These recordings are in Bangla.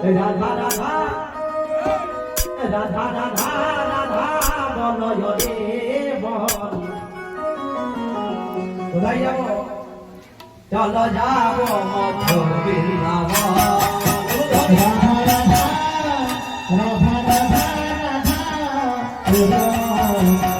রাধা রাধা রাধা রাধা রাধা বলয় রে বল কোথায় যাব চলো যাব মধুর বৃন্দাবন রাধা রাধা রাধা রাধা রাধা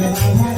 Oh,